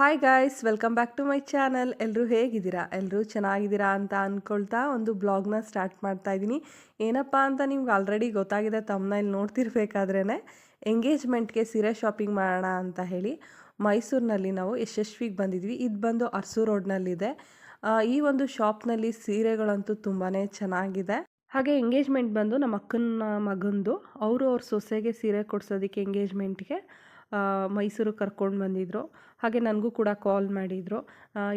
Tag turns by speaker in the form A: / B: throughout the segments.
A: Hi guys welcome back to my channel ಎಲ್ಲರೂ ಹೇಗಿದ್ದೀರಾ? ಎಲ್ಲರೂ ಚೆನ್ನಾಗಿದ್ದೀರಾ ಅಂತ ಅಂದ್ಕೊಳ್ತಾ ಒಂದು ಬ್ಲಾಗ್ನ ಸ್ಟಾರ್ಟ್ ಮಾಡ್ತಾ ಇದ್ದೀನಿ. ಏನಪ್ಪ ಅಂತ ನಿಮ್ಗೆ ಆಲ್ರೆಡಿ ಗೊತ್ತಾಗಿದೆ ತಮ್ಮನಲ್ಲಿ ನೋಡ್ತಿರ್ಬೇಕಾದ್ರೇ ಎಂಗೇಜ್ಮೆಂಟ್ಗೆ ಸೀರೆ ಶಾಪಿಂಗ್ ಮಾಡೋಣ ಅಂತ ಹೇಳಿ ಮೈಸೂರಿನಲ್ಲಿ ನಾವು ಯಶಸ್ವಿಗೆ ಬಂದಿದ್ವಿ. ಇದು ಬಂದು ಅರ್ಸು ರೋಡ್ನಲ್ಲಿದೆ. ಈ ಒಂದು ಶಾಪ್ನಲ್ಲಿ ಸೀರೆಗಳಂತೂ ತುಂಬಾ ಚೆನ್ನಾಗಿದೆ. ಹಾಗೆ ಎಂಗೇಜ್ಮೆಂಟ್ ಬಂದು ನಮ್ಮ ಅಕ್ಕನ ಮಗಂದು, ಅವರು ಅವ್ರ ಸೊಸೆಗೆ ಸೀರೆ ಕೊಡ್ಸೋದಕ್ಕೆ ಎಂಗೇಜ್ಮೆಂಟ್ಗೆ ಮೈಸೂರಿಗೆ ಕರ್ಕೊಂಡು ಬಂದಿದ್ರು. ಹಾಗೆ ನನಗೂ ಕೂಡ ಕಾಲ್ ಮಾಡಿದರು.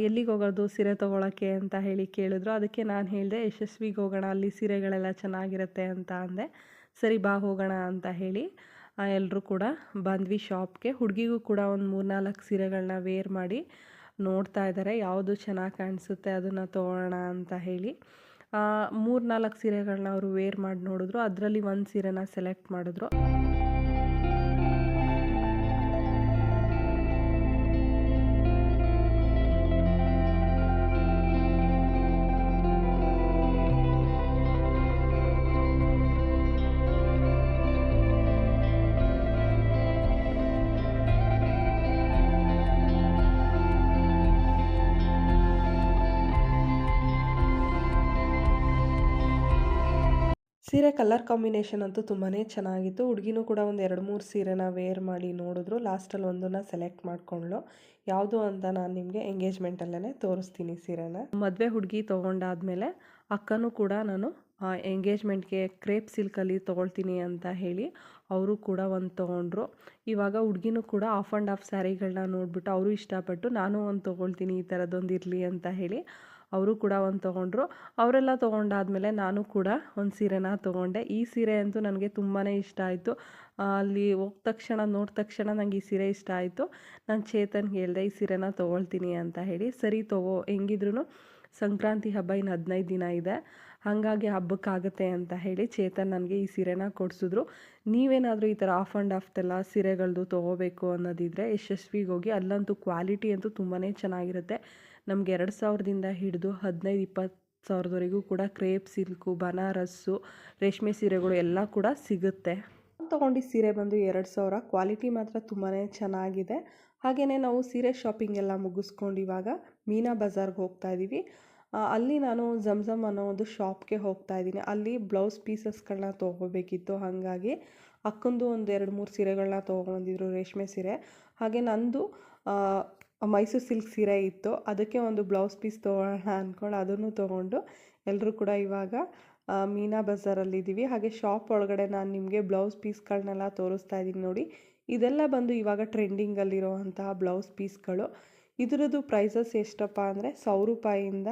A: ಎಲ್ಲಿಗೆ ಹೋಗೋದು, ಸೀರೆ ತೊಗೊಳಕ್ಕೆ ಅಂತ ಹೇಳಿ ಕೇಳಿದ್ರು. ಅದಕ್ಕೆ ನಾನು ಹೇಳಿದೆ, ಯಶಸ್ವಿಗೆ ಹೋಗೋಣ, ಅಲ್ಲಿ ಸೀರೆಗಳೆಲ್ಲ ಚೆನ್ನಾಗಿರುತ್ತೆ ಅಂತ ಅಂದೆ. ಸರಿ, ಬಾ ಹೋಗೋಣ ಅಂತ ಹೇಳಿ ಎಲ್ಲರೂ ಕೂಡ ಬಂದ್ವಿ ಶಾಪ್ಗೆ ಹುಡುಗಿಗೂ ಕೂಡ ಒಂದು ಮೂರ್ನಾಲ್ಕು ಸೀರೆಗಳನ್ನ ವೇರ್ ಮಾಡಿ ನೋಡ್ತಾ ಇದ್ದಾರೆ ಯಾವುದು ಚೆನ್ನಾಗಿ ಕಾಣಿಸುತ್ತೆ ಅದನ್ನು ತೊಗೊಳ್ಳೋಣ ಅಂತ ಹೇಳಿ. ಮೂರು ನಾಲ್ಕು ಸೀರೆಗಳನ್ನ ಅವರು ವೇರ್ ಮಾಡಿ ನೋಡಿದ್ರು. ಅದರಲ್ಲಿ ಒಂದು ಸೀರೆನ ಸೆಲೆಕ್ಟ್ ಮಾಡಿದ್ರು. ಸೀರೆ ಕಲರ್ ಕಾಂಬಿನೇಷನ್ ಅಂತೂ ತುಂಬಾ ಚೆನ್ನಾಗಿತ್ತು. ಹುಡುಗಿನೂ ಕೂಡ ಒಂದು ಎರಡು ಮೂರು ಸೀರೆನ ವೇರ್ ಮಾಡಿ ನೋಡಿದ್ರು. ಲಾಸ್ಟಲ್ಲಿ ಒಂದನ್ನು ಸೆಲೆಕ್ಟ್ ಮಾಡಿಕೊಂಡ್ಳು. ಯಾವುದು ಅಂತ ನಾನು ನಿಮಗೆ ಎಂಗೇಜ್ಮೆಂಟಲ್ಲೇ ತೋರಿಸ್ತೀನಿ ಸೀರೆನ. ಮದುವೆ ಹುಡುಗಿ ತೊಗೊಂಡಾದ್ಮೇಲೆ ಅಕ್ಕನೂ ಕೂಡ ನಾನು ಎಂಗೇಜ್ಮೆಂಟ್ಗೆ ಕ್ರೇಪ್ ಸಿಲ್ಕಲ್ಲಿ ತೊಗೊಳ್ತೀನಿ ಅಂತ ಹೇಳಿ ಅವರು ಕೂಡ ಒಂದು ತೊಗೊಂಡ್ರು. ಇವಾಗ ಹುಡುಗಿನೂ ಕೂಡ ಆಫ್ ಆ್ಯಂಡ್ ಆಫ್ ಸ್ಯಾರಿಗಳನ್ನ ನೋಡಿಬಿಟ್ಟು ಅವರು ಇಷ್ಟಪಟ್ಟು ನಾನು ಒಂದು ತೊಗೊಳ್ತೀನಿ ಈ ಥರದ್ದೊಂದು ಇರಲಿ ಅಂತ ಹೇಳಿ ಅವರು ಕೂಡ ಒಂದು ತೊಗೊಂಡ್ರು. ಅವರೆಲ್ಲ ತೊಗೊಂಡಾದ್ಮೇಲೆ ನಾನು ಕೂಡ ಒಂದು ಸೀರೆನ ತೊಗೊಂಡೆ. ಈ ಸೀರೆ ಅಂತೂ ನನಗೆ ತುಂಬಾ ಇಷ್ಟ ಆಯಿತು. ಅಲ್ಲಿ ಹೋದ ತಕ್ಷಣ ನೋಡಿದ ತಕ್ಷಣ ನನಗೆ ಈ ಸೀರೆ ಇಷ್ಟ ಆಯಿತು. ನಾನು ಚೇತನ್ ಹೇಳಿದೆ, ಈ ಸೀರೆನ ತೊಗೊಳ್ತೀನಿ ಅಂತ ಹೇಳಿ. ಸರಿ ತೊಗೋ ಹೆಂಗಿದ್ರು ಸಂಕ್ರಾಂತಿ ಹಬ್ಬ ಇನ್ನು ಹದಿನೈದು ದಿನ ಇದೆ. ಹಾಗಾಗಿ ಹಬ್ಬಕ್ಕಾಗತ್ತೆ ಅಂತ ಹೇಳಿ ಚೇತನ್ ನನಗೆ ಈ ಸೀರೆನ ಕೊಡಿಸಿದ್ರು. ನೀವೇನಾದರೂ ಈ ಥರ ಆಫ್ ಆ್ಯಂಡ್ ಆಫ್ದೆಲ್ಲ ಸೀರೆಗಳದ್ದು ತೊಗೋಬೇಕು ಅನ್ನೋದಿದ್ರೆ ಯಶಸ್ವಿಗೆ ಹೋಗಿ. ಅಲ್ಲಂತೂ ಕ್ವಾಲಿಟಿ ಅಂತೂ ತುಂಬಾ ಚೆನ್ನಾಗಿರುತ್ತೆ. ನಮ್ಗೆ ಎರಡು ಸಾವಿರದಿಂದ ಹಿಡಿದು ಹದಿನೈದು, ಇಪ್ಪತ್ತು ಸಾವಿರದವರೆಗೂ ಕೂಡ ಕ್ರೇಪ್ ಸಿಲ್ಕು, ಬನಾರಸ್ಸು, ರೇಷ್ಮೆ ಸೀರೆಗಳು ಎಲ್ಲ ಕೂಡ ಸಿಗುತ್ತೆ. ತೊಗೊಂಡು ಸೀರೆ ಬಂದು ಎರಡು ಸಾವಿರ. ಕ್ವಾಲಿಟಿ ಮಾತ್ರ ತುಂಬಾ ಚೆನ್ನಾಗಿದೆ. ಹಾಗೆಯೇ ನಾವು ಸೀರೆ ಶಾಪಿಂಗ್ ಎಲ್ಲ ಮುಗಿಸ್ಕೊಂಡು ಇವಾಗ ಮೀನಾ ಬಜಾರ್ಗೆ ಹೋಗ್ತಾ ಇದ್ದೀವಿ ಅಲ್ಲಿ ನಾನು ಝಮ್ ಝಮ್ ಅನ್ನೋ ಒಂದು ಶಾಪ್ಗೆ ಹೋಗ್ತಾ ಇದ್ದೀನಿ ಅಲ್ಲಿ ಬ್ಲೌಸ್ ಪೀಸಸ್ಗಳನ್ನ ತೊಗೋಬೇಕಿತ್ತು. ಹಾಗಾಗಿ ಅಕ್ಕಂದು ಒಂದು ಎರಡು ಮೂರು ಸೀರೆಗಳನ್ನ ತೊಗೊಂಬಂದಿದ್ರು ರೇಷ್ಮೆ ಸೀರೆ. ಹಾಗೆ ನಂದು ಮೈಸೂರು ಸಿಲ್ಕ್ ಸೀರೆ ಇತ್ತು. ಅದಕ್ಕೆ ಒಂದು ಬ್ಲೌಸ್ ಪೀಸ್ ತೊಗೊಳ್ಳೋಣ ಅಂದ್ಕೊಂಡು ಅದನ್ನು ತೊಗೊಂಡು ಎಲ್ಲರೂ ಕೂಡ ಇವಾಗ ಮೀನಾ ಬಜಾರಲ್ಲಿದ್ದೀವಿ ಹಾಗೆ ಶಾಪ್ ಒಳಗಡೆ ನಾನು ನಿಮಗೆ ಬ್ಲೌಸ್ ಪೀಸ್ಗಳನ್ನೆಲ್ಲ ತೋರಿಸ್ತಾ ಇದ್ದೀನಿ ನೋಡಿ. ಇದೆಲ್ಲ ಬಂದು ಇವಾಗ ಟ್ರೆಂಡಿಂಗಲ್ಲಿರುವಂತಹ ಬ್ಲೌಸ್ ಪೀಸ್ಗಳು. ಇದರದ್ದು ಪ್ರೈಸಸ್ ಎಷ್ಟಪ್ಪ ಅಂದರೆ ಸಾವಿರ ರೂಪಾಯಿಯಿಂದ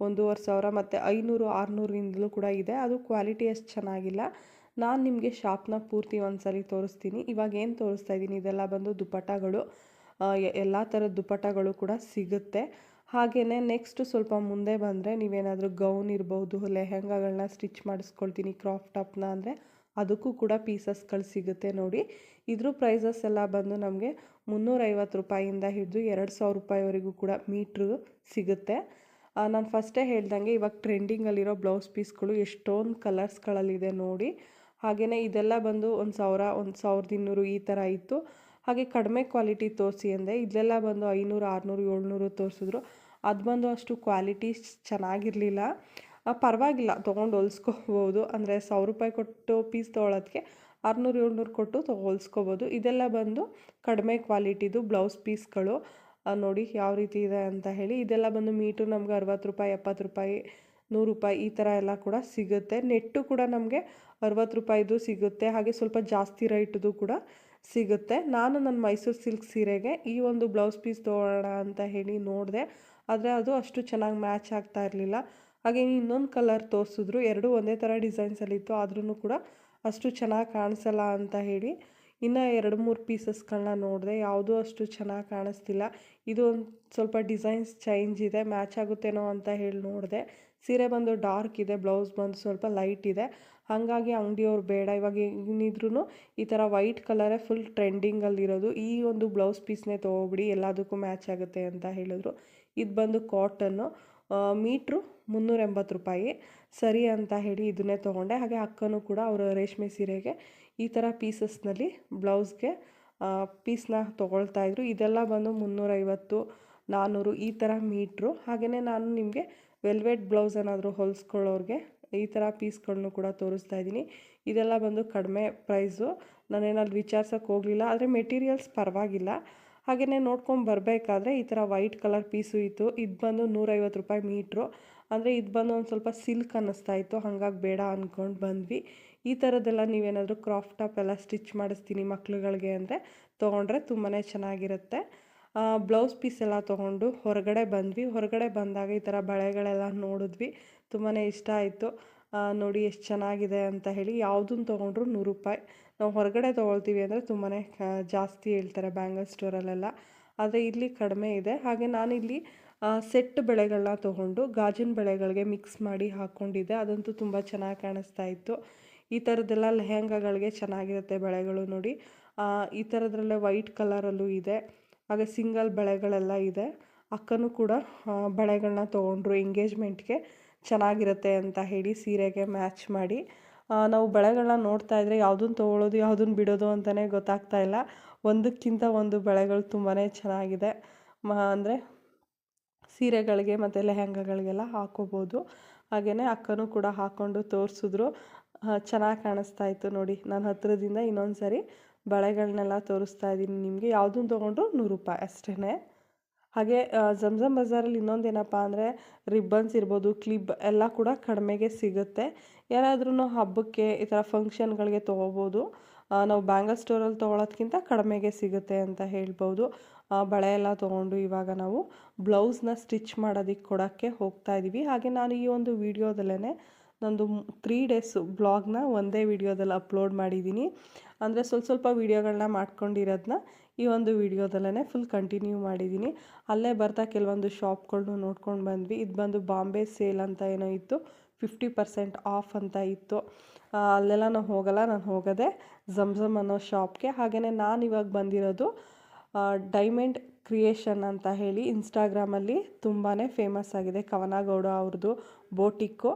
A: ಒಂದೂವರೆ ಸಾವಿರ ಮತ್ತು ಐನೂರು ಆರುನೂರಿಂದಲೂ ಕೂಡ ಇದೆ. ಅದು ಕ್ವಾಲಿಟಿ ಅಷ್ಟು ಚೆನ್ನಾಗಿಲ್ಲ. ನಾನು ನಿಮಗೆ ಶಾಪ್ನ ಪೂರ್ತಿ ಒಂದ್ಸಲಿ ತೋರಿಸ್ತೀನಿ. ಇವಾಗ ಏನು ತೋರಿಸ್ತಾ ಇದ್ದೀನಿ ಇದೆಲ್ಲ ಬಂದು ದುಪ್ಪಟ್ಟಗಳು ಎಲ್ಲ ಥರದ ದುಪ್ಪಟ್ಟಗಳು ಕೂಡ ಸಿಗುತ್ತೆ. ಹಾಗೆಯೇ ನೆಕ್ಸ್ಟ್ ಸ್ವಲ್ಪ ಮುಂದೆ ಬಂದರೆ ನೀವೇನಾದರೂ ಗೌನ್ ಇರ್ಬೋದು ಲೆಹೆಂಗಾಗಳನ್ನ ಸ್ಟಿಚ್ ಮಾಡಿಸ್ಕೊಳ್ತೀನಿ ಕ್ರಾಪ್ ಟಾಪ್ನ ಅಂದರೆ ಅದಕ್ಕೂ ಕೂಡ ಪೀಸಸ್ಗಳು ಸಿಗುತ್ತೆ ನೋಡಿ. ಇದ್ರ ಪ್ರೈಸಸ್ ಎಲ್ಲ ಬಂದು ನಮಗೆ ಮುನ್ನೂರೈವತ್ತು ರೂಪಾಯಿಂದ ಹಿಡಿದು ಎರಡು ಸಾವಿರ ರೂಪಾಯಿವರೆಗೂ ಕೂಡ ಮೀಟ್ರು ಸಿಗುತ್ತೆ. ನಾನು ಫಸ್ಟೇ ಹೇಳ್ದಂಗೆ ಇವಾಗ ಟ್ರೆಂಡಿಂಗಲ್ಲಿರೋ ಬ್ಲೌಸ್ ಪೀಸ್ಗಳು ಎಷ್ಟೊಂದು ಕಲರ್ಸ್ಗಳಲ್ಲಿದೆ ನೋಡಿ. ಹಾಗೆಯೇ ಇದೆಲ್ಲ ಬಂದು ಒಂದು ಸಾವಿರ, ಒಂದು ಸಾವಿರದ ಇನ್ನೂರು ಈ ಥರ ಇತ್ತು. ಹಾಗೆ ಕಡಿಮೆ ಕ್ವಾಲಿಟಿ ತೋರಿಸಿ ಅಂದೆ. ಇದೆಲ್ಲ ಬಂದು ಐನೂರು, ಆರುನೂರು, ಏಳ್ನೂರು ತೋರಿಸಿದ್ರು. ಅದು ಬಂದು ಅಷ್ಟು ಕ್ವಾಲಿಟಿ ಚೆನ್ನಾಗಿರಲಿಲ್ಲ. ಪರವಾಗಿಲ್ಲ, ತೊಗೊಂಡು ಹೊಲ್ಸ್ಕೋಬೋದು. ಅಂದರೆ ಸಾವಿರ ರೂಪಾಯಿ ಕೊಟ್ಟು ಪೀಸ್ ತೊಗೊಳೋದಕ್ಕೆ ಆರುನೂರು, ಏಳ್ನೂರು ಕೊಟ್ಟು ತೊಗೊ ಹೊಲ್ಸ್ಕೋಬೋದು ಇದೆಲ್ಲ ಬಂದು ಕಡಿಮೆ ಕ್ವಾಲಿಟಿದು ಬ್ಲೌಸ್ ಪೀಸ್ಗಳು. ನೋಡಿ ಯಾವ ರೀತಿ ಇದೆ ಅಂತ ಹೇಳಿ. ಇದೆಲ್ಲ ಬಂದು ಮೀಟು ನಮ್ಗೆ ಅರವತ್ತು ರೂಪಾಯಿ, ಎಪ್ಪತ್ತು ರೂಪಾಯಿ, ನೂರು ರೂಪಾಯಿ ಈ ಥರ ಎಲ್ಲ ಕೂಡ ಸಿಗುತ್ತೆ. ನೆಟ್ಟು ಕೂಡ ನಮಗೆ ಅರವತ್ತು ರೂಪಾಯಿದು ಸಿಗುತ್ತೆ. ಹಾಗೆ ಸ್ವಲ್ಪ ಜಾಸ್ತಿ ರೇಟ್ದು ಕೂಡ ಸಿಗುತ್ತೆ. ನಾನು ನನ್ನ ಮೈಸೂರು ಸಿಲ್ಕ್ ಸೀರೆಗೆ ಈ ಒಂದು ಬ್ಲೌಸ್ ಪೀಸ್ ತೊಗೊಳ್ಳೋಣ ಅಂತ ಹೇಳಿ ನೋಡಿದೆ. ಆದರೆ ಅದು ಅಷ್ಟು ಚೆನ್ನಾಗಿ ಮ್ಯಾಚ್ ಆಗ್ತಾ ಇರಲಿಲ್ಲ. ಹಾಗೆ ಇನ್ನೊಂದು ಕಲರ್ ತೋರಿಸಿದ್ರು. ಎರಡೂ ಒಂದೇ ಥರ ಡಿಸೈನ್ಸಲ್ಲಿತ್ತು ಆದ್ರೂ ಕೂಡ ಅಷ್ಟು ಚೆನ್ನಾಗಿ ಕಾಣಿಸಲ್ಲ ಅಂತ ಹೇಳಿ ಇನ್ನು ಎರಡು ಮೂರು ಪೀಸಸ್ಗಳನ್ನ ನೋಡಿದೆ. ಯಾವುದೂ ಅಷ್ಟು ಚೆನ್ನಾಗಿ ಕಾಣಿಸ್ತಿಲ್ಲ. ಇದು ಒಂದು ಸ್ವಲ್ಪ ಡಿಸೈನ್ಸ್ ಚೇಂಜ್ ಇದೆ. ಮ್ಯಾಚ್ ಆಗುತ್ತೇನೋ ಅಂತ ಹೇಳಿ ನೋಡಿದೆ. ಸೀರೆ ಬಂದು ಡಾರ್ಕ್ ಇದೆ. ಬ್ಲೌಸ್ ಬಂದು ಸ್ವಲ್ಪ ಲೈಟ್ ಇದೆ. ಹಾಗಾಗಿ ಅಂಗಡಿಯವ್ರು ಬೇಡ. ಇವಾಗ ಏನಿದ್ರೂ ಈ ಥರ ವೈಟ್ ಕಲರೇ ಫುಲ್ ಟ್ರೆಂಡಿಂಗಲ್ಲಿರೋದು ಈ ಒಂದು ಬ್ಲೌಸ್ ಪೀಸ್ನೇ ತೊಗೊಬಿಡಿ, ಎಲ್ಲದಕ್ಕೂ ಮ್ಯಾಚ್ ಆಗುತ್ತೆ ಅಂತ ಹೇಳಿದ್ರು. ಇದು ಬಂದು ಕಾಟನ್ನು ಮೀಟ್ರು ಮುನ್ನೂರ ಎಂಬತ್ತು ರೂಪಾಯಿ. ಸರಿ ಅಂತ ಹೇಳಿ ಇದನ್ನೇ ತೊಗೊಂಡೆ. ಹಾಗೆ ಅಕ್ಕನೂ ಕೂಡ ಅವರ ರೇಷ್ಮೆ ಸೀರೆಗೆ ಈ ಥರ ಪೀಸಸ್ನಲ್ಲಿ ಬ್ಲೌಸ್ಗೆ ಪೀಸ್ನ ತೊಗೊಳ್ತಾ ಇದ್ರು. ಇದೆಲ್ಲ ಬಂದು ಮುನ್ನೂರೈವತ್ತು ನಾನ್ನೂರು ಈ ಥರ ಮೀಟ್ರು ಹಾಗೆಯೇ ನಾನು ನಿಮಗೆ ವೆಲ್ವೆಟ್ ಬ್ಲೌಸ್ ಏನಾದರೂ ಹೊಲಿಸ್ಕೊಳ್ಳೋರಿಗೆ ಈ ಥರ ಪೀಸ್ಗಳನ್ನು ಕೂಡ ತೋರಿಸ್ತಾ ಇದ್ದೀನಿ. ಇದೆಲ್ಲ ಬಂದು ಕಡಿಮೆ ಪ್ರೈಸು. ನಾನೇನಲ್ಲಿ ವಿಚಾರ್ಸೋಕ್ಕೆ ಹೋಗಲಿಲ್ಲ, ಆದರೆ ಮೆಟೀರಿಯಲ್ಸ್ ಪರವಾಗಿಲ್ಲ. ಹಾಗೆಯೇ ನೋಡ್ಕೊಂಡು ಬರಬೇಕಾದ್ರೆ ಈ ಥರ ವೈಟ್ ಕಲರ್ ಪೀಸು ಇತ್ತು. ಇದು ಬಂದು ನೂರೈವತ್ತು ರೂಪಾಯಿ ಮೀಟ್ರು. ಅಂದರೆ ಇದು ಬಂದು ಒಂದು ಸ್ವಲ್ಪ ಸಿಲ್ಕ್ ಅನ್ನಿಸ್ತಾ ಇತ್ತು. ಹಾಗಾಗಿ ಬೇಡ ಅಂದ್ಕೊಂಡು ಬಂದ್ವಿ. ಈ ಥರದ್ದೆಲ್ಲ ನೀವೇನಾದರೂ ಕ್ರಾಫ್ಟ್ ಟಾಪ್ ಎಲ್ಲ ಸ್ಟಿಚ್ ಮಾಡಿಸ್ತೀನಿ ಮಕ್ಳುಗಳಿಗೆ ಅಂದರೆ ತೊಗೊಂಡ್ರೆ ತುಂಬಾ ಚೆನ್ನಾಗಿರುತ್ತೆ. ಬ್ಲೌಸ್ ಪೀಸ್ ಎಲ್ಲ ತೊಗೊಂಡು ಹೊರಗಡೆ ಬಂದ್ವಿ. ಹೊರಗಡೆ ಬಂದಾಗ ಈ ಥರ ಬಳೆಗಳೆಲ್ಲ ನೋಡಿದ್ವಿ. ತುಂಬಾ ಇಷ್ಟ ಆಯಿತು. ನೋಡಿ ಎಷ್ಟು ಚೆನ್ನಾಗಿದೆ ಅಂತ ಹೇಳಿ ಯಾವುದನ್ನು ತೊಗೊಂಡ್ರು ನೂರು ರೂಪಾಯಿ. ನಾವು ಹೊರಗಡೆ ತೊಗೊಳ್ತೀವಿ ಅಂದರೆ ತುಂಬಾ ಜಾಸ್ತಿ ಹೇಳ್ತಾರೆ ಬ್ಯಾಂಗಲ್ ಸ್ಟೋರಲ್ಲೆಲ್ಲ. ಆದರೆ ಇಲ್ಲಿ ಕಡಿಮೆ ಇದೆ. ಹಾಗೆ ನಾನಿಲ್ಲಿ ಸೆಟ್ ಬೆಳೆಗಳನ್ನ ತೊಗೊಂಡು ಗಾಜಿನ ಬೆಳೆಗಳಿಗೆ ಮಿಕ್ಸ್ ಮಾಡಿ ಹಾಕ್ಕೊಂಡಿದ್ದೆ ಅದಂತೂ ತುಂಬ ಚೆನ್ನಾಗಿ ಕಾಣಿಸ್ತಾ ಇತ್ತು. ಈ ಥರದ್ದೆಲ್ಲ ಲೆಹೆಂಗಾಗಳಿಗೆ ಚೆನ್ನಾಗಿರುತ್ತೆ ಬೆಳೆಗಳು ನೋಡಿ. ಈ ಥರದ್ರಲ್ಲೇ ವೈಟ್ ಕಲರಲ್ಲೂ ಇದೆ. ಹಾಗೆ ಸಿಂಗಲ್ ಬಳೆಗಳೆಲ್ಲ ಇದೆ. ಅಕ್ಕನೂ ಕೂಡ ಬಳೆಗಳನ್ನ ತೊಗೊಂಡ್ರು ಎಂಗೇಜ್ಮೆಂಟ್ಗೆ. ಚೆನ್ನಾಗಿರುತ್ತೆ ಅಂತ ಹೇಳಿ ಸೀರೆಗೆ ಮ್ಯಾಚ್ ಮಾಡಿ. ನಾವು ಬಳೆಗಳನ್ನ ನೋಡ್ತಾ ಇದ್ರೆ ಯಾವುದನ್ನು ತೊಗೊಳ್ಳೋದು ಯಾವುದನ್ನು ಬಿಡೋದು ಅಂತಲೇ ಗೊತ್ತಾಗ್ತಾ ಇಲ್ಲ. ಒಂದಕ್ಕಿಂತ ಒಂದು ಬಳೆಗಳು ತುಂಬಾ ಚೆನ್ನಾಗಿದೆ. ಮ, ಅಂದರೆ ಸೀರೆಗಳಿಗೆ ಮತ್ತು ಲೆಹೆಂಗಾಗಳಿಗೆಲ್ಲ ಹಾಕೋಬೋದು. ಹಾಗೆಯೇ ಅಕ್ಕನೂ ಕೂಡ ಹಾಕ್ಕೊಂಡು ತೋರಿಸಿದ್ರು. ಚೆನ್ನಾಗಿ ಕಾಣಿಸ್ತಾ ಇತ್ತು ನೋಡಿ. ನಾನು ಹತ್ತಿರದಿಂದ ಇನ್ನೊಂದು ಸರಿ ಬಳೆಗಳನ್ನೆಲ್ಲ ತೋರಿಸ್ತಾ ಇದ್ದೀನಿ ನಿಮಗೆ. ಯಾವುದನ್ನು ತೊಗೊಂಡ್ರು ನೂರು ರೂಪಾಯಿ ಅಷ್ಟೇ ಹಾಗೆ ಜಮ್ಜಮ್ ಬಜಾರಲ್ಲಿ ಇನ್ನೊಂದೇನಪ್ಪ ಅಂದರೆ ರಿಬ್ಬನ್ಸ್ ಇರ್ಬೋದು, ಕ್ಲಿಬ್ ಎಲ್ಲ ಕೂಡ ಕಡಿಮೆಗೆ ಸಿಗುತ್ತೆ. ಯಾರಾದ್ರೂ ಹಬ್ಬಕ್ಕೆ ಈ ಥರ ಫಂಕ್ಷನ್ಗಳಿಗೆ ತೊಗೋಬೋದು. ನಾವು ಬ್ಯಾಂಗಲ್ ಸ್ಟೋರಲ್ಲಿ ತೊಗೊಳೋದ್ಕಿಂತ ಕಡಿಮೆಗೆ ಸಿಗುತ್ತೆ ಅಂತ ಹೇಳ್ಬೋದು. ಬಳೆ ಎಲ್ಲ ತೊಗೊಂಡು ಇವಾಗ ನಾವು ಬ್ಲೌಸ್ನ ಸ್ಟಿಚ್ ಮಾಡೋದಕ್ಕೆ ಕೊಡೋಕ್ಕೆ ಹೋಗ್ತಾ ಇದ್ದೀವಿ ಹಾಗೆ ನಾನು ಈ ಒಂದು ವೀಡಿಯೋದಲ್ಲೇ ನಂದು ತ್ರೀ ಡೇಸು ಬ್ಲಾಗ್ನ ಒಂದೇ ವೀಡಿಯೋದಲ್ಲಿ ಅಪ್ಲೋಡ್ ಮಾಡಿದ್ದೀನಿ. ಅಂದರೆ ಸ್ವಲ್ಪ ಸ್ವಲ್ಪ ವೀಡಿಯೋಗಳನ್ನ ಮಾಡ್ಕೊಂಡಿರೋದನ್ನ ಈ ಒಂದು ವೀಡಿಯೋದಲ್ಲೇ ಫುಲ್ ಕಂಟಿನ್ಯೂ ಮಾಡಿದ್ದೀನಿ ಅಲ್ಲೇ ಬರ್ತಾ ಕೆಲವೊಂದು ಶಾಪ್ಗಳನ್ನೂ ನೋಡ್ಕೊಂಡು ಬಂದ್ವಿ. ಇದು ಬಂದು ಬಾಂಬೆ ಸೇಲ್ ಅಂತ ಏನೋ ಇತ್ತು. ಫಿಫ್ಟಿ ಪರ್ಸೆಂಟ್ ಆಫ್ ಅಂತ ಇತ್ತು. ಅಲ್ಲೆಲ್ಲ ನಾನು ಹೋಗಲ್ಲ, ನಾನು ಹೋಗೋದೆ ಝಮ್ ಝಮ್ ಅನ್ನೋ ಶಾಪ್ಗೆ ಹಾಗೆಯೇ ನಾನು ಇವಾಗ ಬಂದಿರೋದು ಡೈಮಂಡ್ ಕ್ರಿಯೇಷನ್ ಅಂತ ಹೇಳಿ ಇನ್ಸ್ಟಾಗ್ರಾಮಲ್ಲಿ ತುಂಬಾ ಫೇಮಸ್ ಆಗಿದೆ ಕವನಗೌಡ ಅವ್ರದ್ದು ಬೋಟಿಕ್ಕು.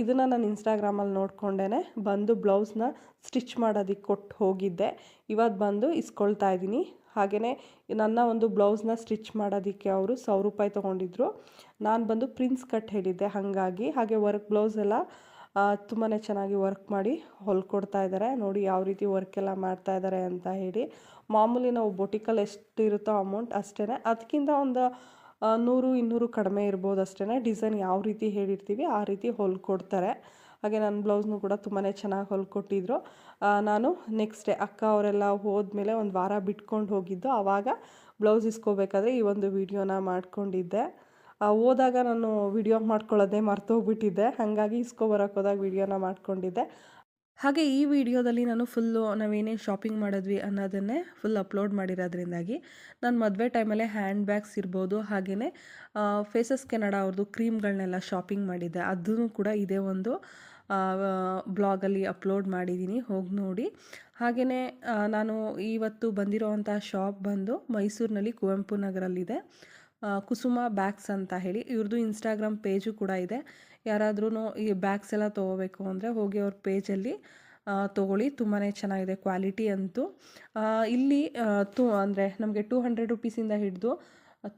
A: ಇದನ್ನು ನಾನು ಇನ್ಸ್ಟಾಗ್ರಾಮಲ್ಲಿ ನೋಡ್ಕೊಂಡೇ ಬಂದು ಬ್ಲೌಸ್ನ ಸ್ಟಿಚ್ ಮಾಡೋದಕ್ಕೆ ಕೊಟ್ಟು ಹೋಗಿದ್ದೆ. ಇವತ್ತು ಬಂದು ಇಸ್ಕೊಳ್ತಾ ಇದ್ದೀನಿ. ಹಾಗೆಯೇ ನನ್ನ ಒಂದು ಬ್ಲೌಸ್ನ ಸ್ಟಿಚ್ ಮಾಡೋದಕ್ಕೆ ಅವರು ಸಾವಿರ ರೂಪಾಯಿ ತೊಗೊಂಡಿದ್ರು. ನಾನು ಬಂದು ಪ್ರಿನ್ಸ್ ಕಟ್ ಹೇಳಿದ್ದೆ ಹಾಗಾಗಿ. ಹಾಗೆ ವರ್ಕ್ ಬ್ಲೌಸ್ ಎಲ್ಲ ತುಂಬಾ ಚೆನ್ನಾಗಿ ವರ್ಕ್ ಮಾಡಿ ಹೊಲ್ಕೊಡ್ತಾ ಇದ್ದಾರೆ ನೋಡಿ ಯಾವ ರೀತಿ ವರ್ಕ್ ಎಲ್ಲ ಮಾಡ್ತಾ ಇದ್ದಾರೆ ಅಂತ ಹೇಳಿ. ಮಾಮೂಲಿ ನಾವು ಬೊಟಿಕಲ್ ಎಷ್ಟು ಇರುತ್ತೋ ಅಮೌಂಟ್ ಅಷ್ಟೇ ಅದಕ್ಕಿಂತ ಒಂದು ನೂರು, ಇನ್ನೂರು ಕಡಿಮೆ ಇರ್ಬೋದು ಅಷ್ಟೇ ಡಿಸೈನ್ ಯಾವ ರೀತಿ ಹೇಳಿರ್ತೀವಿ ಆ ರೀತಿ ಹೊಲ್ಕೊಡ್ತಾರೆ ಹಾಗೆ ನನ್ನ ಬ್ಲೌಸ್ನು ಕೂಡ ತುಂಬಾ ಚೆನ್ನಾಗಿ ಹೊಲ್ಕೊಟ್ಟಿದ್ರು ನಾನು ನೆಕ್ಸ್ಟ್ ಡೇ ಅಕ್ಕ ಅವರೆಲ್ಲ ಹೋದ್ಮೇಲೆ ಒಂದು ವಾರ ಬಿಟ್ಕೊಂಡು ಹೋಗಿದ್ದು. ಆವಾಗ ಬ್ಲೌಸ್ ಇಸ್ಕೋಬೇಕಾದ್ರೆ ಈ ಒಂದು ವಿಡಿಯೋನ ಮಾಡ್ಕೊಂಡಿದ್ದೆ. ಹೋದಾಗ ನಾನು ವಿಡಿಯೋ ಮಾಡ್ಕೊಳ್ಳೋದೇ ಮರ್ತೋಗ್ಬಿಟ್ಟಿದ್ದೆ. ಹಾಗಾಗಿ ಇಸ್ಕೋ ಬರೋಕ್ಕೆ ಹೋದಾಗ ವಿಡಿಯೋನ ಮಾಡ್ಕೊಂಡಿದ್ದೆ. ಹಾಗೆ ಈ ವಿಡಿಯೋದಲ್ಲಿ ನಾನು ಫುಲ್ಲು ನಾವೇನೇನು ಶಾಪಿಂಗ್ ಮಾಡಿದ್ವಿ ಅನ್ನೋದನ್ನೇ ಫುಲ್ ಅಪ್ಲೋಡ್ ಮಾಡಿರೋದ್ರಿಂದಾಗಿ ನಾನು ಮದುವೆ ಟೈಮಲ್ಲೇ ಹ್ಯಾಂಡ್ ಬ್ಯಾಗ್ಸ್ ಇರ್ಬೋದು ಹಾಗೆಯೇ ಫೇಸಸ್ ಕೆನಡ ಅವ್ರದ್ದು ಕ್ರೀಮ್ಗಳನ್ನೆಲ್ಲ ಶಾಪಿಂಗ್ ಮಾಡಿದ್ದೆ. ಅದನ್ನು ಕೂಡ ಇದೇ ಒಂದು ಬ್ಲಾಗಲ್ಲಿ ಅಪ್ಲೋಡ್ ಮಾಡಿದ್ದೀನಿ ಹೋಗಿ ನೋಡಿ. ಹಾಗೆಯೇ ನಾನು ಇವತ್ತು ಬಂದಿರೋವಂಥ ಶಾಪ್ ಬಂದು ಮೈಸೂರಿನಲ್ಲಿ ಕುವೆಂಪು ನಗರಲ್ಲಿದೆ. ಕುಸುಮ ಬ್ಯಾಗ್ಸ್ ಅಂತ ಹೇಳಿ ಇವ್ರದ್ದು ಇನ್ಸ್ಟಾಗ್ರಾಮ್ ಪೇಜು ಕೂಡ ಇದೆ. ಯಾರಾದ್ರೂ ಈ ಬ್ಯಾಗ್ಸ್ ಎಲ್ಲ ತೊಗೋಬೇಕು ಅಂದರೆ ಹೋಗಿ ಅವ್ರ ಪೇಜಲ್ಲಿ ತೊಗೊಳ್ಳಿ. ತುಂಬಾ ಚೆನ್ನಾಗಿದೆ ಕ್ವಾಲಿಟಿ ಅಂತೂ. ಇಲ್ಲಿ ತು, ಅಂದರೆ ನಮಗೆ ಟೂ ಹಂಡ್ರೆಡ್ ರುಪೀಸಿಂದ ಹಿಡಿದು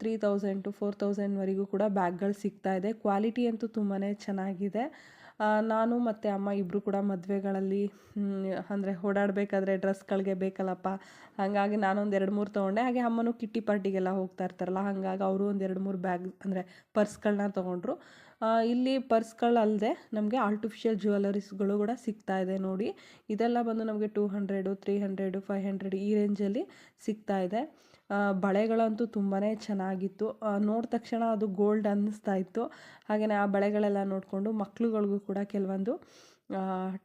A: ತ್ರೀ ತೌಸಂಡ್ ಟು ಫೋರ್ ತೌಸಂಡ್ವರೆಗೂ ಕೂಡ ಬ್ಯಾಗ್ಗಳು ಸಿಗ್ತಾ ಇದೆ. ಕ್ವಾಲಿಟಿ ಅಂತೂ ತುಂಬಾ ಚೆನ್ನಾಗಿದೆ. ನಾನು ಮತ್ತು ಅಮ್ಮ ಇಬ್ಬರು ಕೂಡ ಮದುವೆಗಳಲ್ಲಿ ಅಂದರೆ ಓಡಾಡಬೇಕಾದ್ರೆ ಡ್ರೆಸ್ಗಳಿಗೆ ಬೇಕಲ್ಲಪ್ಪ. ಹಾಗಾಗಿ ನಾನೊಂದು ಎರಡು ಮೂರು ತೊಗೊಂಡೆ. ಹಾಗೆ ಅಮ್ಮನೂ ಕಿಟ್ಟಿ ಪಾರ್ಟಿಗೆಲ್ಲ ಹೋಗ್ತಾ ಇರ್ತಾರಲ್ಲ, ಹಾಗಾಗಿ ಅವರು ಒಂದು ಎರಡು ಮೂರು ಬ್ಯಾಗ್, ಅಂದರೆ ಪರ್ಸ್ಗಳನ್ನ ತೊಗೊಂಡ್ರು. ಇಲ್ಲಿ ಪರ್ಸ್ಗಳಲ್ಲದೆ ನಮಗೆ ಆರ್ಟಿಫಿಷಿಯಲ್ ಜ್ಯುವೆಲರೀಸ್ಗಳು ಕೂಡ ಸಿಗ್ತಾ ಇದೆ ನೋಡಿ. ಇದೆಲ್ಲ ಬಂದು ನಮಗೆ two hundred three hundred five hundred ಈ ರೇಂಜಲ್ಲಿ ಸಿಗ್ತಾ ಇದೆ. ಬಳೆಗಳಂತೂ ತುಂಬಾ ಚೆನ್ನಾಗಿತ್ತು. ನೋಡಿದ ತಕ್ಷಣ ಅದು ಗೋಲ್ಡ್ ಅನ್ನಿಸ್ತಾ ಇತ್ತು. ಹಾಗೆಯೇ ಆ ಬಳೆಗಳೆಲ್ಲ ನೋಡಿಕೊಂಡು ಮಕ್ಕಳುಗಳಿಗೂ ಕೂಡ ಕೆಲವೊಂದು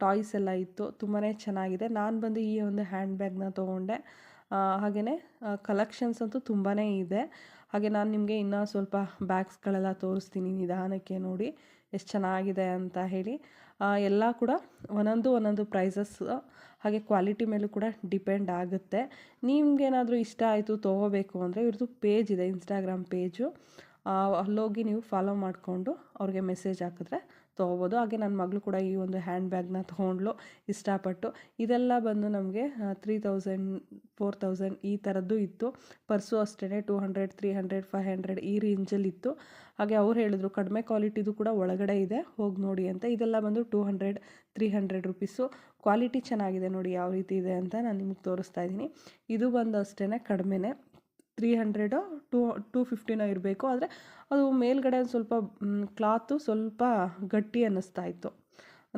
A: ಟಾಯ್ಸ್ ಎಲ್ಲ ಇತ್ತು. ತುಂಬಾ ಚೆನ್ನಾಗಿದೆ. ನಾನು ಬಂದು ಈ ಒಂದು ಹ್ಯಾಂಡ್ ಬ್ಯಾಗ್ನ ತೊಗೊಂಡೆ ಹಾಗೆಯೇ ಕಲೆಕ್ಷನ್ಸ್ ಅಂತೂ ತುಂಬಾ ಇದೆ. ಹಾಗೆ ನಾನು ನಿಮಗೆ ಇನ್ನೂ ಸ್ವಲ್ಪ ಬ್ಯಾಗ್ಸ್ಗಳೆಲ್ಲ ತೋರಿಸ್ತೀನಿ ನಿಧಾನಕ್ಕೆ ನೋಡಿ. ಎಷ್ಟು ಚೆನ್ನಾಗಿದೆ ಅಂತ ಹೇಳಿ. ಎಲ್ಲ ಕೂಡ ಒಂದೊಂದು ಒಂದೊಂದು ಪ್ರೈಸಸ್ ಹಾಗೆ ಕ್ವಾಲಿಟಿ ಮೇಲೂ ಕೂಡ ಡಿಪೆಂಡ್ ಆಗುತ್ತೆ. ನಿಮಗೇನಾದರೂ ಇಷ್ಟ ಆಯಿತು ತೊಗೋಬೇಕು ಅಂದರೆ ಇವ್ರದ್ದು ಪೇಜ್ ಇದೆ ಇನ್ಸ್ಟಾಗ್ರಾಮ್ ಪೇಜು ಅಲ್ಲೋಗಿ ನೀವು ಫಾಲೋ ಮಾಡಿಕೊಂಡು ಅವ್ರಿಗೆ ಮೆಸೇಜ್ ಹಾಕಿದ್ರೆ ತೊಗೋಬೋದು. ಹಾಗೆ ನನ್ನ ಮಗಳು ಕೂಡ ಈ ಒಂದು ಹ್ಯಾಂಡ್ ಬ್ಯಾಗ್ನ ತೊಗೊಂಡ್ಲು ಇಷ್ಟಪಟ್ಟು. ಇದೆಲ್ಲ ಬಂದು ನಮಗೆ ತ್ರೀ ತೌಸಂಡ್ ಫೋರ್ ತೌಸಂಡ್ ಈ ಥರದ್ದು ಇತ್ತು. ಪರ್ಸು ಅಷ್ಟೇ two hundred three hundred five hundred ಈ ರೇಂಜಲ್ಲಿ ಇತ್ತು. ಹಾಗೆ ಅವ್ರು ಹೇಳಿದ್ರು, ಕಡಿಮೆ ಕ್ವಾಲಿಟಿದು ಕೂಡ ಒಳಗಡೆ ಇದೆ, ಹೋಗಿ ನೋಡಿ ಅಂತ. ಇದೆಲ್ಲ ಬಂದು two hundred three hundred rupees. Quality ಚೆನ್ನಾಗಿದೆ ನೋಡಿ, ಯಾವ ರೀತಿ ಇದೆ ಅಂತ ನಾನು ನಿಮಗೆ ತೋರಿಸ್ತಾ ಇದ್ದೀನಿ. ಇದು ಬಂದು ಅಷ್ಟೇ ಕಡಿಮೆನೇ. ತ್ರೀ ಹಂಡ್ರೆಡು ಟೂ ಟೂ ಫಿಫ್ಟಿನೋ ಇರಬೇಕು. ಆದರೆ ಅದು ಮೇಲ್ಗಡೆ ಸ್ವಲ್ಪ ಕ್ಲಾತು ಸ್ವಲ್ಪ ಗಟ್ಟಿ ಅನ್ನಿಸ್ತಾ ಇತ್ತು.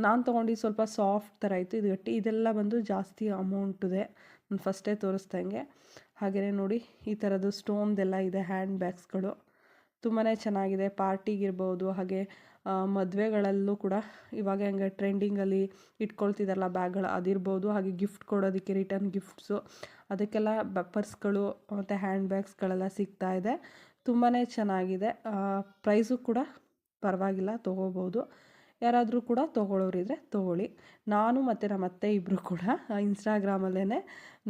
A: ನಾನು ತೊಗೊಂಡಿದ್ದು ಸ್ವಲ್ಪ ಸಾಫ್ಟ್ ಥರ ಇತ್ತು. ಇದು ಗಟ್ಟಿ, ಇದೆಲ್ಲ ಬಂದು ಜಾಸ್ತಿ ಅಮೌಂಟಿದೆ ನಾನು ಫಸ್ಟೇ ತೋರಿಸ್ದಂಗೆ. ಹಾಗೆಯೇ ನೋಡಿ, ಈ ಥರದ್ದು ಸ್ಟೋನ್ದೆಲ್ಲ ಇದೆ ಹ್ಯಾಂಡ್ ಬ್ಯಾಗ್ಸ್ಗಳು ತುಂಬಾ ಚೆನ್ನಾಗಿದೆ. ಪಾರ್ಟಿಗಿರ್ಬೋದು, ಹಾಗೆ ಮದುವೆಗಳಲ್ಲೂ ಕೂಡ ಇವಾಗ ಹೆಂಗೆ ಟ್ರೆಂಡಿಂಗಲ್ಲಿ ಇಟ್ಕೊಳ್ತಿದ್ದಾರಲ್ಲ ಬ್ಯಾಗ್ಗಳು, ಅದಿರ್ಬೋದು, ಹಾಗೆ ಗಿಫ್ಟ್ ಕೊಡೋದಕ್ಕೆ ರಿಟರ್ನ್ ಗಿಫ್ಟ್ಸು, ಅದಕ್ಕೆಲ್ಲ ಬ ಪರ್ಸ್ಗಳು, ಮತ್ತು ಹ್ಯಾಂಡ್ ಬ್ಯಾಗ್ಸ್ಗಳೆಲ್ಲ ಸಿಗ್ತಾ ಇದೆ. ತುಂಬಾ ಚೆನ್ನಾಗಿದೆ. ಪ್ರೈಸು ಕೂಡ ಪರವಾಗಿಲ್ಲ, ತೊಗೋಬೋದು. ಯಾರಾದರೂ ಕೂಡ ತೊಗೊಳ್ಳೋರಿದ್ರೆ ತೊಗೊಳ್ಳಿ. ನಾನು ಮತ್ತು ನಮ್ಮ ಅತ್ತೆ ಇಬ್ಬರು ಕೂಡ ಇನ್ಸ್ಟಾಗ್ರಾಮಲ್ಲೇ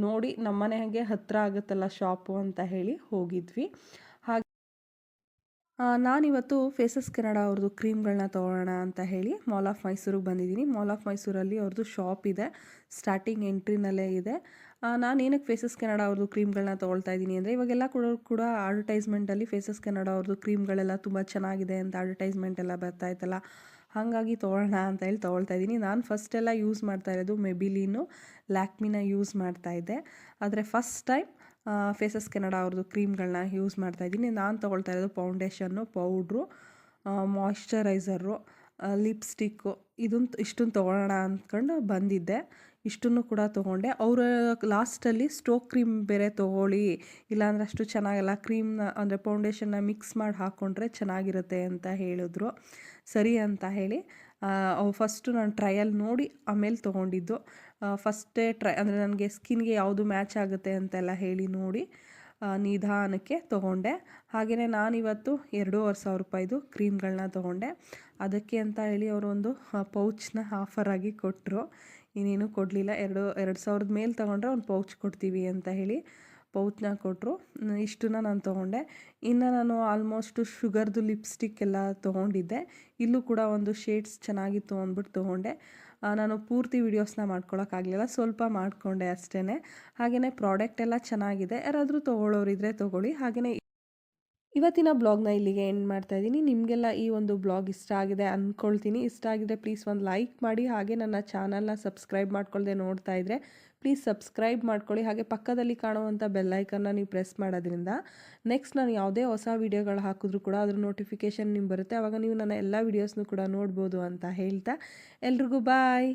A: ನೋಡಿ, ನಮ್ಮನೆ ಹಾಗೆ ಹತ್ತಿರ ಆಗುತ್ತಲ್ಲ ಶಾಪು ಅಂತ ಹೇಳಿ ಹೋಗಿದ್ವಿ. ಹಾಗೆ ನಾನಿವತ್ತು ಫೇಸಸ್ ಕೆನಡಾ ಅವ್ರದ್ದು ಕ್ರೀಮ್ಗಳನ್ನ ತೊಗೊಳ್ಳೋಣ ಅಂತ ಹೇಳಿ ಮಾಲ್ ಆಫ್ ಮೈಸೂರಿಗೆ ಬಂದಿದ್ದೀನಿ. ಮಾಲ್ ಆಫ್ ಮೈಸೂರಲ್ಲಿ ಅವ್ರದ್ದು ಶಾಪ್ ಇದೆ. ಸ್ಟಾರ್ಟಿಂಗ್ ಎಂಟ್ರಿನಲ್ಲೇ ಇದೆ. ನಾನು ಏನಕ್ಕೆ ಫೇಸಸ್ ಕೆನಡಾ ಅವ್ರದ್ದು ಕ್ರೀಮ್ಗಳನ್ನ ತೊಗೊಳ್ತಾ ಇದ್ದೀನಿ ಅಂದರೆ ಇವಾಗೆಲ್ಲ ಕೂಡ ಕೂಡ ಅಡ್ವರ್ಟೈಸ್ಮೆಂಟಲ್ಲಿ ಫೇಸಸ್ ಕೆನಡಾ ಅವ್ರದ್ದು ಕ್ರೀಮ್ಗಳೆಲ್ಲ ತುಂಬ ಚೆನ್ನಾಗಿದೆ ಅಂತ ಅಡ್ವರ್ಟೈಸ್ಮೆಂಟ್ ಎಲ್ಲ ಬರ್ತಾ ಇತ್ತಲ್ಲ, ಹಾಗಾಗಿ ತೊಗೊಳ್ಳೋಣ ಅಂತ ಹೇಳಿ ತೊಗೊಳ್ತಾ ಇದ್ದೀನಿ. ನಾನು ಫಸ್ಟೆಲ್ಲ ಯೂಸ್ ಮಾಡ್ತಾ ಇರೋದು ಮೆಬಿಲಿನು ಲ್ಯಾಕ್ಮಿನ ಯೂಸ್ ಮಾಡ್ತಾ ಇದ್ದೆ. ಆದರೆ ಫಸ್ಟ್ ಟೈಮ್ ಫೇಸಸ್ ಕೆನಡ ಅವ್ರದ್ದು ಕ್ರೀಮ್ಗಳನ್ನ ಯೂಸ್ ಮಾಡ್ತಾ ಇದ್ದೀನಿ. ನಾನು ತೊಗೊಳ್ತಾ ಇರೋದು ಫೌಂಡೇಶನ್ನು ಪೌಡ್ರು ಮಾಯ್ಶ್ಚರೈಸರು ಲಿಪ್ಸ್ಟಿಕ್ಕು ಇದನ್ನು ಇಷ್ಟನ್ನು ತೊಗೊಳ್ಳೋಣ ಅಂದ್ಕೊಂಡು ಬಂದಿದ್ದೆ. ಇಷ್ಟನ್ನು ಕೂಡ ತೊಗೊಂಡೆ. ಅವರ ಲಾಸ್ಟಲ್ಲಿ ಸ್ಟೋಕ್ ಕ್ರೀಮ್ ಬೇರೆ ತೊಗೊಳ್ಳಿ, ಇಲ್ಲಾಂದ್ರೆ ಅಷ್ಟು ಚೆನ್ನಾಗಿಲ್ಲ, ಕ್ರೀಮ್ನ ಅಂದರೆ ಫೌಂಡೇಶನ್ನ ಮಿಕ್ಸ್ ಮಾಡಿ ಹಾಕ್ಕೊಂಡ್ರೆ ಚೆನ್ನಾಗಿರುತ್ತೆ ಅಂತ ಹೇಳಿದ್ರು. ಸರಿ ಅಂತ ಹೇಳಿ ಫಸ್ಟು ನಾನು ಟ್ರಯಲ್ ನೋಡಿ ಆಮೇಲೆ ತೊಗೊಂಡಿದ್ದು. ಫಸ್ಟೇ ಟ್ರೈ ಅಂದರೆ ನನಗೆ ಸ್ಕಿನ್ಗೆ ಯಾವುದು ಮ್ಯಾಚ್ ಆಗುತ್ತೆ ಅಂತೆಲ್ಲ ಹೇಳಿ ನೋಡಿ ನಿಧಾನಕ್ಕೆ ತೊಗೊಂಡೆ. ಹಾಗೆಯೇ ನಾನಿವತ್ತು ಎರಡೂವರೆ ಸಾವಿರ ರೂಪಾಯಿದು ಕ್ರೀಮ್ಗಳನ್ನ ತೊಗೊಂಡೆ. ಅದಕ್ಕೆ ಅಂತ ಹೇಳಿ ಅವರೊಂದು ಪೌಚ್ನ ಆಫರಾಗಿ ಕೊಟ್ಟರು ಇನ್ನೇನು ಕೊಡಲಿಲ್ಲ. ಎರಡು ಎರಡು ಸಾವಿರದ ಮೇಲೆ ತೊಗೊಂಡ್ರೆ ಒಂದು ಪೌಚ್ ಕೊಡ್ತೀವಿ ಅಂತ ಹೇಳಿ ಪೌಚ್ನ ಕೊಟ್ಟರು ಇಷ್ಟನ್ನ ನಾನು ತೊಗೊಂಡೆ. ಇನ್ನು ನಾನು ಆಲ್ಮೋಸ್ಟು ಶುಗರ್ದು ಲಿಪ್ಸ್ಟಿಕ್ ಎಲ್ಲ ತೊಗೊಂಡಿದ್ದೆ. ಇಲ್ಲೂ ಕೂಡ ಒಂದು ಶೇಡ್ಸ್ ಚೆನ್ನಾಗಿತ್ತು ಅಂದ್ಬಿಟ್ಟು ತೊಗೊಂಡೆ. ನಾನು ಪೂರ್ತಿ ವೀಡಿಯೋಸ್ನ ಮಾಡ್ಕೊಳ್ಳೋಕ್ಕಾಗಲಿಲ್ಲ ಸ್ವಲ್ಪ ಮಾಡಿಕೊಂಡೆ ಅಷ್ಟೇ ಹಾಗೆಯೇ ಪ್ರಾಡಕ್ಟ್ ಎಲ್ಲ ಚೆನ್ನಾಗಿದೆ. ಯಾರಾದರೂ ತೊಗೊಳ್ಳೋರಿದ್ರೆ ತೊಗೊಳ್ಳಿ. ಹಾಗೆಯೇ ಇವತ್ತಿನ ಬ್ಲಾಗ್ನ ಇಲ್ಲಿಗೆ ಎಂಡ್ ಮಾಡ್ತಾ ಇದ್ದೀನಿ. ನಿಮಗೆಲ್ಲ ಈ ಒಂದು ಬ್ಲಾಗ್ ಇಷ್ಟ ಆಗಿದೆ ಅಂದ್ಕೊಳ್ತೀನಿ ಇಷ್ಟ ಆಗಿದೆ ಪ್ಲೀಸ್ ಒಂದು ಲೈಕ್ ಮಾಡಿ. ಹಾಗೆ ನನ್ನ ಚಾನಲ್ನ ಸಬ್ಸ್ಕ್ರೈಬ್ ಮಾಡ್ಕೊಳ್ಳದೆ ನೋಡ್ತಾ ಇದ್ದರೆ ಪ್ಲೀಸ್ ಸಬ್ಸ್ಕ್ರೈಬ್ ಮಾಡ್ಕೊಳ್ಳಿ. ಹಾಗೆ ಪಕ್ಕದಲ್ಲಿ ಕಾಣುವಂಥ ಬೆಲ್ಲೈಕನ್ನ ನೀವು ಪ್ರೆಸ್ ಮಾಡೋದ್ರಿಂದ ನೆಕ್ಸ್ಟ್ ನಾನು ಯಾವುದೇ ಹೊಸ ವೀಡಿಯೋಗಳು ಹಾಕಿದ್ರೂ ಕೂಡ ಅದ್ರ ನೋಟಿಫಿಕೇಷನ್ ನಿಮ್ಗೆ ಬರುತ್ತೆ. ಆವಾಗ ನೀವು ನನ್ನ ಎಲ್ಲ ವೀಡಿಯೋಸ್ನೂ ಕೂಡ ನೋಡ್ಬೋದು ಅಂತ ಹೇಳ್ತಾ ಎಲ್ರಿಗೂ ಬಾಯ್